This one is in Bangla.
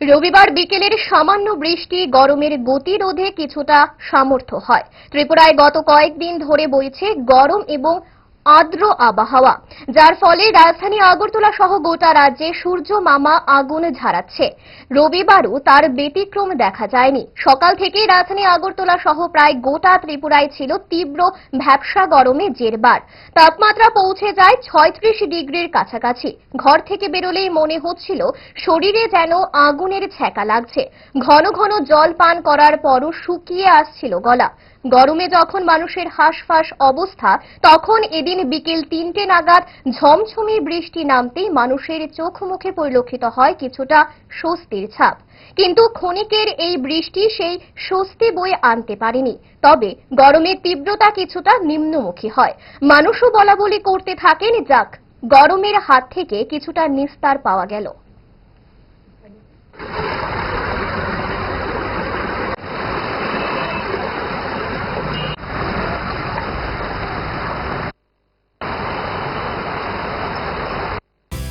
রবিবার বিকেলের সামান্য বৃষ্টি, গরমের গতি রোধে কিছুটা সামর্থ্য হয়। ত্রিপুরায় গত কয়েকদিন ধরে বইছে গরম এবং আর্দ্র আবহাওয়া, যার ফলে রাজধানী আগরতলা সহ গোটা রাজ্যে সূর্য মামা আগুন ঝাড়াচ্ছে। রবিবারও তার ব্যতিক্রম দেখা যায়নি। সকাল থেকেই রাজধানী আগরতলা সহ প্রায় গোটা ত্রিপুরায় ছিল তীব্র ভ্যাবসা গরমে জেরবার। তাপমাত্রা পৌঁছে যায় ছয়ত্রিশ ডিগ্রির কাছাকাছি। ঘর থেকে বেরোলেই মনে হচ্ছিল শরীরে যেন আগুনের ছ্যাঁকা লাগছে। ঘন ঘন জল পান করার পরও শুকিয়ে আসছিল গলা। গরমে যখন মানুষের হাঁসফাঁস অবস্থা, তখন এদিন বিকেল তিনটে নাগাদ ঝমঝমি বৃষ্টি নামতেই মানুষের চোখ মুখে পরিলক্ষিত হয় কিছুটা স্বস্তির ছাপ। কিন্তু ক্ষণিকের এই বৃষ্টি সেই স্বস্তি বয়ে আনতে পারেনি। তবে গরমের তীব্রতা কিছুটা নিম্নমুখী হয়। মানুষও বলা বলি করতে থাকেন, যাক, গরমের হাত থেকে কিছুটা নিস্তার পাওয়া গেল।